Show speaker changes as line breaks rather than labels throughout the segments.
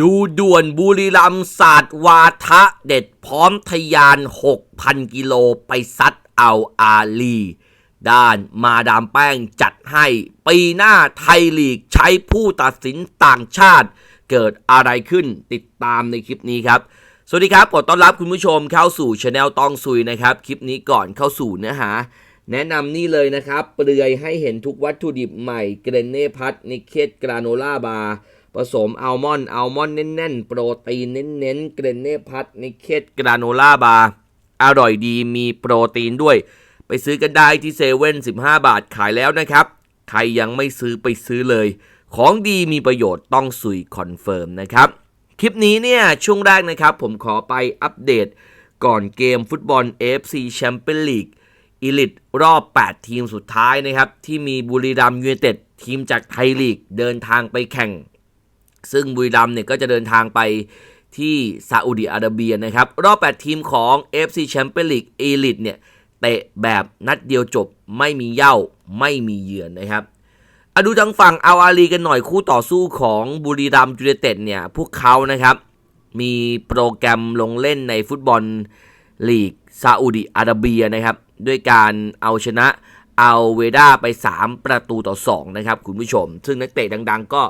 ดูด่วนบุรีรัมศาสตร์วาทะเด็ดพร้อมทะยาน 6,000 กิโลไปซัดเอาอาลี ด้านมาดามแป้งจัดให้ ปีหน้าไทยลีกใช้ผู้ตัดสินต่างชาติ เกิดอะไรขึ้นติดตามในคลิปนี้ครับ สวัสดีครับ ขอต้อนรับคุณผู้ชมเข้าสู่ช anel ตองซุยนะครับ คลิปนี้ก่อนเข้าสู่เนื้อหา แนะนำนี่เลยนะครับ เปลือยให้เห็นทุกวัตถุดิบใหม่ เกรเน่พัทนิเคตกราโนล่าบาร์ ผสมอัลมอนด์อัลมอนด์แน่นๆ โปรตีนเน้นๆ เกรเน่พัทนิเคตกราโนล่าบาร์อร่อยดีมีโปรตีนด้วย ไปซื้อกันได้ที่เซเว่น15บาทขายแล้วนะครับ ใครยังไม่ซื้อไปซื้อเลย ของดีมีประโยชน์ต้องสุยคอนเฟิร์มนะครับ คลิปนี้เนี่ยช่วงแรกนะครับ ผมขอไปอัปเดต ก่อนเกมฟุตบอล AFC Champions League อีลิตรอบ 8 ทีมสุดท้ายนะครับ ที่มีบุรีรัมย์ยูไนเต็ดทีมจากไทยลีก เดินทางไปแข่ง ซึ่งบุรีรัมย์เนี่ยก็จะเดินทางไปที่ซาอุดิอาระเบียนะครับ รอบ 8 ทีมของ FC Champions League Elite เนี่ยเตะแบบนัดเดียวจบไม่มีเย้าไม่มีเยือนนะครับอดูทางฝั่งเอาอาลีกันหน่อยคู่ต่อสู้ของบุรีรัมย์ยูไนเต็ดเนี่ยพวกเขานะครับ มีโปรแกรมลงเล่นในฟุตบอลลีกซาอุดิอาระเบียนะครับ ด้วยการเอาชนะเอาเวด้าไป 3 ประตูต่อ 2 นะครับ คุณผู้ชม ซึ่งนักเตะดัง ๆ ก็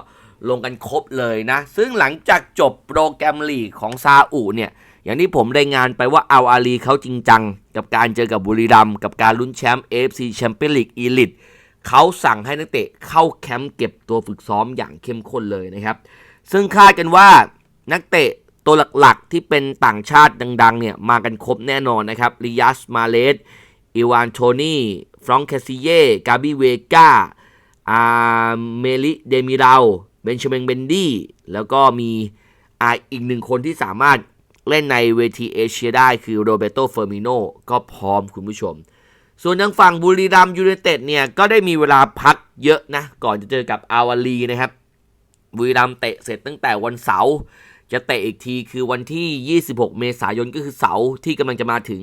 ลงกันครบเลยนะ ซึ่งหลังจากจบโปรแกรมลีกของซาอุเนี่ย อย่างที่ผมรายงานไปว่าเอาอาลีเขาจริงจัง กับการเจอกับบุรีรัมกับการลุ้นแชมป์ AFC Champions League Elite เขาสั่งให้นักเตะเข้าแคมป์เก็บตัวฝึกซ้อมอย่างเข้มข้นเลยนะครับ ซึ่งคาดกันว่านักเตะตัวหลักๆที่เป็นต่างชาติดังๆเนี่ยมากันครบแน่นอนนะครับริยัสมาเลสอีวานโทนี่ฟรองเคซิเย่กาบิเวกาอาเมลิเดมิรา เบนชเมงเบนดี้แล้วก็มีอีกหนึ่งคนที่สามารถเล่นในเวทีเอเชียได้คือโรเบโตเฟอร์มิโนก็พร้อมคุณผู้ชม ส่วนทางฝั่งบุรีรัมย์ยูไนเต็ดเนี่ย ก็ได้มีเวลาพักเยอะนะ ก่อนจะเจอกับอาวาลีนะครับ บุรีรัมเตะเสร็จตั้งแต่วันเสาร์จะเตะอีกทีคือวันที่ 26 เมษายนก็คือเสาร์ที่กำลังจะมาถึง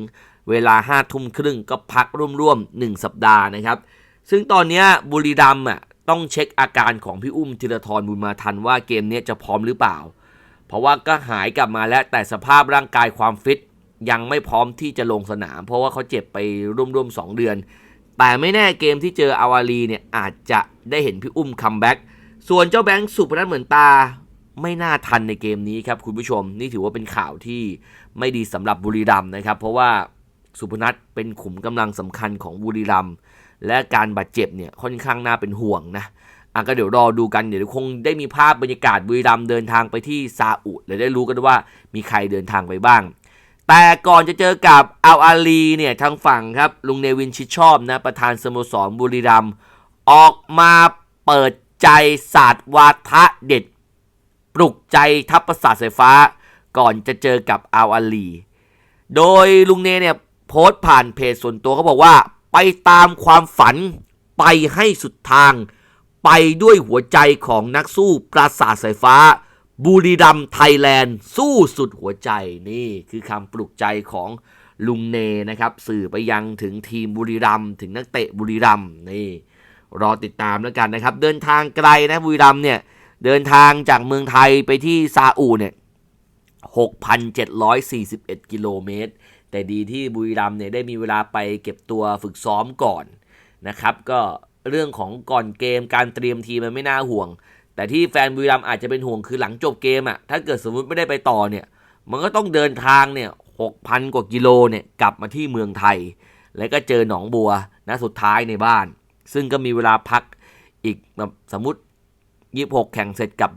เวลา5ทุ่มครึ่งก็พักร่วมๆ1สัปดาห์นะครับ ซึ่งตอนนี้บุรีรัมอะ ต้องเช็คอาการของพี่อุ้มธีรทรบุญมาทันว่าเกมนี้จะพร้อมหรือเปล่า เพราะว่าก็หายกลับมาแล้วแต่สภาพร่างกายความฟิตยังไม่พร้อมที่จะลงสนาม เพราะว่าเขาเจ็บไปร่วมๆ2เดือน แต่ไม่แน่เกมที่เจออาวาลีเนี่ยอาจจะได้เห็นพี่อุ้มคัมแบ็กส่วนเจ้าแบงค์สุพนัทเหมือนตาไม่น่าทันในเกมนี้ครับคุณผู้ชม นี่ถือว่าเป็นข่าวที่ไม่ดีสำหรับบุรีรัมนะครับ เพราะว่าสุพนัทเป็นขุมกำลังสำคัญของบุรีรัมย์ และการบาดเจ็บเนี่ยค่อนข้างน่าเป็นห่วงนะอะก็เดี๋ยวรอดูกันเดี๋ยวคงได้มีภาพบรรยากาศบุรีรัมย์เดินทางไปที่ซาอุและได้รู้กันว่ามีใครเดินทางไปบ้าง แต่ก่อนจะเจอกับอัลอาลีเนี่ยทางฝั่งครับลุงเนวินชิดชอบนะประธานสโมสรบุรีรัมย์ออกมาเปิดใจศาสตร์วาทะเด็ด ปลุกใจทัพประสาทสายฟ้า ก่อนจะเจอกับอัลอาลี โดยลุงเนเนี่ยโพสต์ผ่านเพจส่วนตัวเขาบอกว่า ไปตามความฝัน ไปให้สุดทาง ไปด้วยหัวใจของนักสู้ปราสาทสายฟ้า บุรีรัมย์ไทยแลนด์ สู้สุดหัวใจนี่คือคำปลุกใจของลุงเนนะครับ สื่อไปยังถึงทีมบุรีรัมย์ถึงนักเตะบุรีรัมย์นี่ รอติดตามแล้วกันนะครับ เดินทางไกลนะบุรีรัมย์เนี่ยเดินทางจากเมืองไทยไปที่ซาอุเนี่ย6,741 กิโลเมตร แต่ดีที่บุรีรัมเนี่ยได้มีเวลาไปเก็บตัวฝึกซ้อมก่อนนะครับก็เรื่องของก่อนเกมการเตรียมทีมมันไม่น่าห่วง แต่ที่แฟนบุรีรัมอาจจะเป็นห่วงคือหลังจบเกมอะ่ะถ้าเกิดสมมุติไม่ได้ไปต่อเนี่ยมันก็ต้องเดินทางเนี่ย6,000กว่ากิโลเนี่ยกลับมาที่เมืองไทย แล้วก็เจอหนองบัวนะสุดท้ายในบ้าน ซึ่งก็มีเวลาพักอีกแบบสมมติ 26 แข่งเสร็จกับ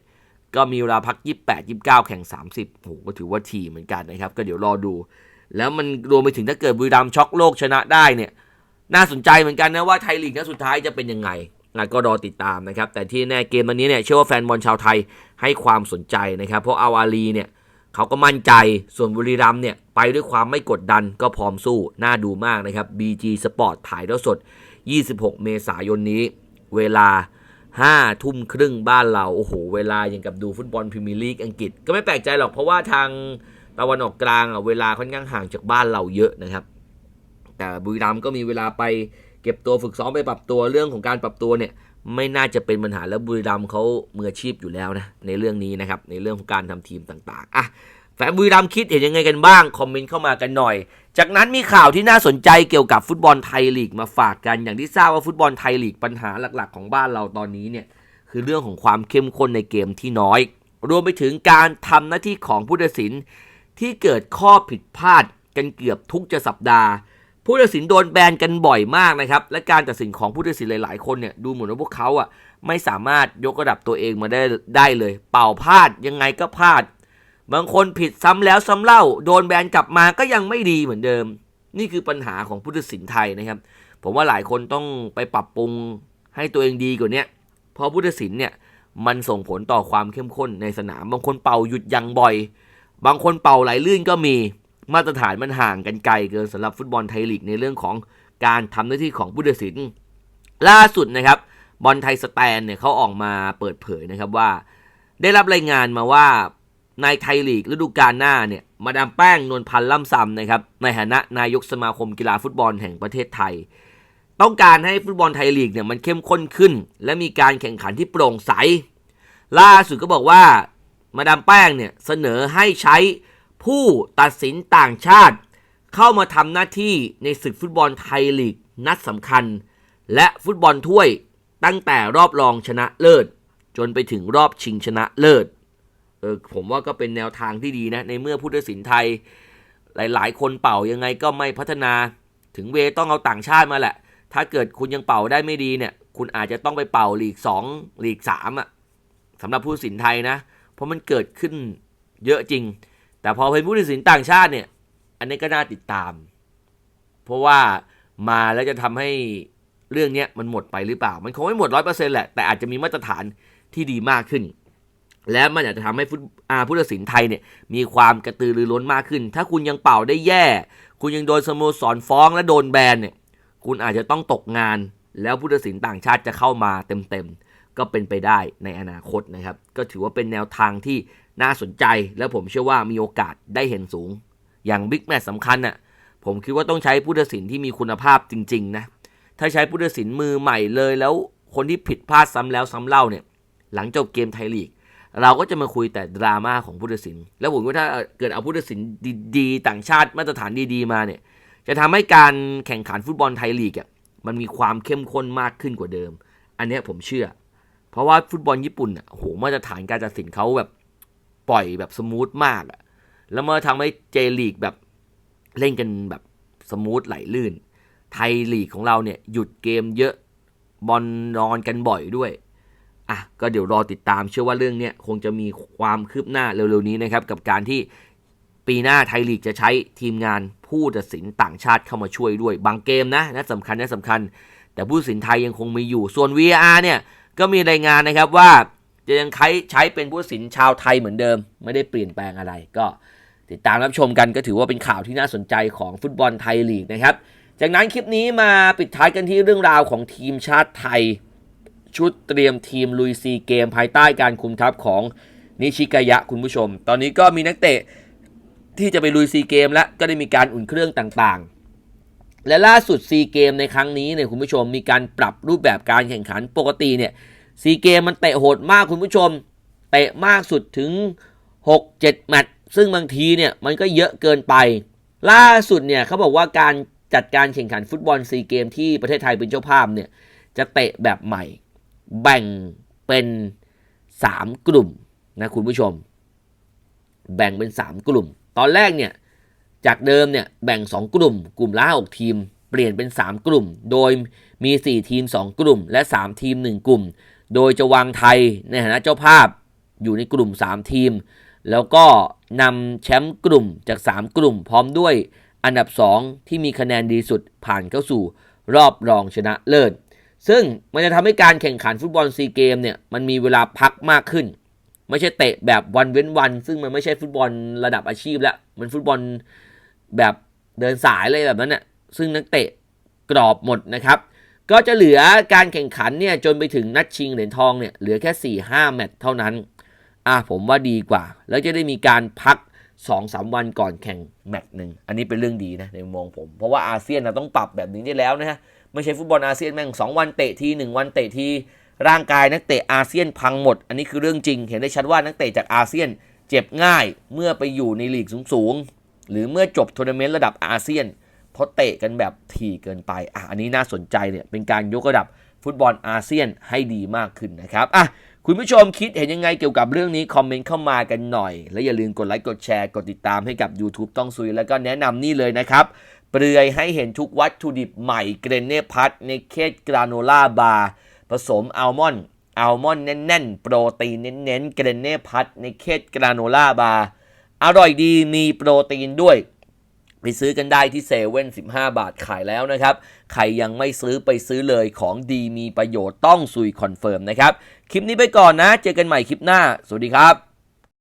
27 ก็มีเวลาพัก 28 29 แข่ง 30โหก็ถือว่าทีเหมือนกันนะครับ ก็เดี๋ยวรอดู แล้วมันรวมไปถึงถ้าเกิดบุรีรัมย์ช็อกโลกชนะได้เนี่ยน่าสนใจเหมือนกันนะว่าไทยลีกนัดสุดท้ายจะเป็นยังไงก็รอติดตามนะครับ แต่ที่แน่เกมวันนี้เนี่ยเชื่อว่าแฟนบอลชาวไทยให้ความสนใจนะครับ เพราะอาวาลีเนี่ยเขาก็มั่นใจส่วนบุรีรัมเนี่ยไปด้วยความไม่กดดันก็พร้อมสู้ น่าดูมากนะครับ BG Sport ถ่ายทอดสด 26 เมษายนนี้ เวลา 5 ทุ่มครึ่งบ้านเรา โอ้โห เวลาอย่างกับดูฟุตบอลพรีเมียร์ลีกอังกฤษ ก็ไม่แปลกใจหรอกเพราะว่าทาง ตะวันออกกลางอะเวลาค่อนข้างห่างจากบ้านเราเยอะนะครับ แต่บุรีรัมย์ก็มีเวลาไปเก็บตัวฝึกซ้อมไปปรับตัวเรื่องของการปรับตัวเนี่ยไม่น่าจะเป็นปัญหาแล้วบุรีรัมย์เขามืออาชีพอยู่แล้วนะในเรื่องนี้นะครับในเรื่องของการทำทีมต่างๆอะแฟนบุรีรัมย์คิดเห็นยังไงกันบ้างคอมเมนต์เข้ามากันหน่อย จากนั้นมีข่าวที่น่าสนใจเกี่ยวกับฟุตบอลไทยลีกมาฝากกัน อย่างที่ทราบว่าฟุตบอลไทยลีกปัญหาหลักๆ ของบ้านเราตอนนี้เนี่ยคือเรื่องของความเข้มข้นในเกมที่น้อย รวมไปถึงการทำหน้าที่ของผู้ตัดสิน ที่เกิดข้อผิดพลาดกันเกือบทุกจะสัปดาห์ ผู้ตัดสินโดนแบนกันบ่อยมากนะครับ และการตัดสินของผู้ตัดสินหลาย ๆ คนเนี่ยดูเหมือนว่าพวกเขาอะไม่สามารถยกระดับตัวเองมาได้ได้เลย เป่าพลาดยังไงก็พลาด บางคนผิดซ้ำแล้วซ้ำเล่า โดนแบนกลับมาก็ยังไม่ดีเหมือนเดิม นี่คือปัญหาของผู้ตัดสินไทยนะครับ ผมว่าหลายคนต้องไปปรับปรุงให้ตัวเองดีกว่านี้เพราะผู้ตัดสินเนี่ยมันส่งผลต่อความเข้มข้นในสนามบางคนเป่าหยุดยังบ่อย บางคนเป่าไหลลื่นก็มีมาตรฐานมันห่างกันไกลเกินสำหรับฟุตบอลไทยลีกในเรื่องของการทำหน้าที่ของผู้ตัดสิน ล่าสุดนะครับ บอลไทยสแตนเนี่ยเขาออกมาเปิดเผยนะครับว่า ได้รับรายงานมาว่าในไทยลีกฤดูกาลหน้าเนี่ยมาดามแป้งนวลพันธ์ล่ำซำนะครับในฐานะนายกสมาคมกีฬาฟุตบอลแห่งประเทศไทย ต้องการให้ฟุตบอลไทยลีกเนี่ยมันเข้มข้นขึ้น และมีการแข่งขันที่โปร่งใส ล่าสุดก็บอกว่า มาดามแป้งเนี่ยเสนอให้ใช้ผู้ตัดสินต่างชาติ เข้ามาทำหน้าที่ในศึกฟุตบอลไทยลีกนัดสำคัญ และฟุตบอลถ้วยตั้งแต่รอบรองชนะเลิศ จนไปถึงรอบชิงชนะเลิศเออผมว่าก็เป็นแนวทางที่ดีนะ ในเมื่อผู้ตัดสินไทย หลายๆ คนเป่ายังไงก็ไม่พัฒนาถึงเวต้องเอาต่างชาติมาแหละ ถ้าเกิดคุณยังเป่าได้ไม่ดีเนี่ย คุณอาจจะต้องไปเป่าลีก 2 ลีก3อะสำหรับผู้ตัดสินไทยนะ ราะมันเกิดขึ้นเยอะจริง แต่พอเป็นผู้ตัดสินต่างชาติเนี่ย อันนี้ก็น่าติดตาม เพราะว่ามาแล้วจะทำให้เรื่องนี้มันหมดไปหรือเปล่า มันคงไม่หมดร้อยเปอร์เซ็นต์แหละ แต่อาจจะมีมาตรฐานที่ดีมากขึ้น และมันอาจจะทำให้ฟุตอาผู้ตัดสินไทยเนี่ยมีความกระตือรือร้นมากขึ้น ถ้าคุณยังเป่าได้แย่ คุณยังโดนสโมสรฟ้องและโดนแบนเนี่ย คุณอาจจะต้องตกงาน แล้วผู้ตัดสินต่างชาติจะเข้ามาเต็มๆ ก็เป็นไปได้ในอนาคตนะครับ ก็ถือว่าเป็นแนวทางที่น่าสนใจ และผมเชื่อว่ามีโอกาสได้เห็นสูง อย่างบิ๊กแมตช์สำคัญน่ะผมคิดว่าต้องใช้ผู้ตัดสินที่มีคุณภาพจริง ๆ นะ ถ้าใช้ผู้ตัดสินมือใหม่เลยแล้วคนที่ผิดพลาดซ้ำแล้วซ้ำเล่าเนี่ย หลังจบเกมไทยลีก เราก็จะมาคุยแต่ดราม่าของผู้ตัดสิน แล้วผมว่าถ้าเกิดเอาผู้ตัดสินดีๆ ต่างชาติมาตรฐานดีๆมาเนี่ย จะทำให้การแข่งขันฟุตบอลไทยลีกอะมันมีความเข้มข้นมากขึ้นกว่าเดิม อันนี้ผมเชื่อ เพราะว่าฟุตบอลญี่ปุ่นอะโหมาตรฐานการตัดสินเขาแบบปล่อยแบบสมูทมากอะ แล้วมาทำให้เจลีกแบบเล่นกันแบบสมูทไหลลื่น ไทยลีกของเราเนี่ยหยุดเกมเยอะบอลนอนกันบ่อยด้วยอะก็เดี๋ยวรอติดตามเชื่อว่าเรื่องเนี้ยคงจะมีความคืบหน้าเร็วๆนี้นะครับ กับการที่ปีหน้าไทยลีกจะใช้ทีมงานผู้ตัดสินต่างชาติเข้ามาช่วยด้วย บางเกมนะนะสำคัญนะสำคัญ แต่ผู้ตัดสินไทยยังคงมีอยู่ส่วน VR เนี่ย ก็มีรายงานนะครับว่าจะยังใช้ใช้เป็นผู้สินชาวไทยเหมือนเดิม ไม่ได้เปลี่ยนแปลงอะไรก็ติดตามรับชมกันก็ถือว่าเป็นข่าวที่น่าสนใจของฟุตบอลไทยลีกนะครับ จากนั้นคลิปนี้มาปิดท้ายกันที่เรื่องราวของทีมชาติไทย ชุดเตรียมทีมลุยซีเกมภายใต้การคุมทัพของนิชิกายะคุณผู้ชม ตอนนี้ก็มีนักเตะที่จะไปลุยซีเกมและก็ได้มีการอุ่นเครื่องต่างๆ และล่าสุดซีเกมในครั้งนี้เนี่ยคุณผู้ชมมีการปรับรูปแบบการแข่งขันปกติเนี่ยซีเกมมันเตะโหดมากคุณผู้ชมเตะมากสุดถึง 6-7 แมตช์ซึ่งบางทีเนี่ยมันก็เยอะเกินไป ล่าสุดเนี่ยเขาบอกว่าการจัดการแข่งขันฟุตบอลซีเกมที่ประเทศไทยเป็นเจ้าภาพเนี่ยจะเตะแบบใหม่ แบ่งเป็น 3 กลุ่มนะคุณผู้ชม แบ่งเป็น 3 กลุ่ม ตอนแรกเนี่ย จากเดิมเนี่ยแบ่ง 2 กลุ่ม กลุ่มละ6ทีม เปลี่ยนเป็น 3 กลุ่ม โดยมี 4 ทีม 2 กลุ่ม และ 3 ทีม 1 กลุ่ม โดยจะวางไทยในฐานะเจ้าภาพอยู่ในกลุ่ม 3 ทีม แล้วก็นำแชมป์กลุ่มจาก 3 กลุ่ม พร้อมด้วยอันดับ 2 ที่มีคะแนนดีสุดผ่านเข้าสู่รอบรองชนะเลิศ ซึ่งมันจะทำให้การแข่งขันฟุตบอลซีเกมเนี่ยมันมีเวลาพักมากขึ้น ไม่ใช่เตะแบบวันเว้นวัน ซึ่งมันไม่ใช่ฟุตบอลระดับอาชีพแล้วมันฟุตบอล แบบเดินสายเลยแบบนั้นน่ะซึ่งนักเตะกรอบหมดนะครับ ก็จะเหลือการแข่งขันเนี่ยจนไปถึงนัดชิงเหรียญทองเนี่ยเหลือแค่4 5แมตช์เท่านั้นอะผมว่าดีกว่า แล้วจะได้มีการพัก2-3วันก่อนแข่งแมตช์หนึ่งอันนี้เป็นเรื่องดีนะในมุมมองผม เพราะว่าอาเซียนนะต้องปรับแบบนี้ได้แล้วนะฮะไม่ใช่ฟุตบอลอาเซียนแม่งสองวันเตะทีหนึ่งวันเตะที ร่างกายนักเตะอาเซียนพังหมด อันนี้คือเรื่องจริง เห็นได้ชัดว่านักเตะจากอาเซียนเจ็บง่ายเมื่อไปอยู่ในลีกสูง หรือเมื่อจบทัวร์นาเมนต์ระดับอาเซียน เพราะเตะกันแบบถี่เกินไปอะอันนี้น่าสนใจเนี่ยเป็นการยกระดับฟุตบอลอาเซียนให้ดีมากขึ้นนะครับอะคุณผู้ชมคิดเห็นยังไงเกี่ยวกับเรื่องนี้ คอมเมนต์เข้ามากันหน่อย และอย่าลืมกดไลค์กดแชร์กดติดตามให้กับ YouTube ต้องซุย แล้วก็แนะนำนี่เลยนะครับ เปลือยให้เห็นทุกวัตถุดิบใหม่เกรเน่พัทในเคสกราโนล่าบาร์ผสมอัลมอนด์อัลมอนด์แน่นๆ โปรตีนเน้นๆเกรเน่พัทในเคสกราโนล่าบาร์ อร่อยดีมีโปรตีนด้วย ไปซื้อกันได้ที่เซเว่น15 บาทขายแล้วนะครับ ใครยังไม่ซื้อไปซื้อเลยของดีมีประโยชน์ต้องซุยคอนเฟิร์มนะครับ คลิปนี้ไปก่อนนะ เจอกันใหม่คลิปหน้า สวัสดีครับ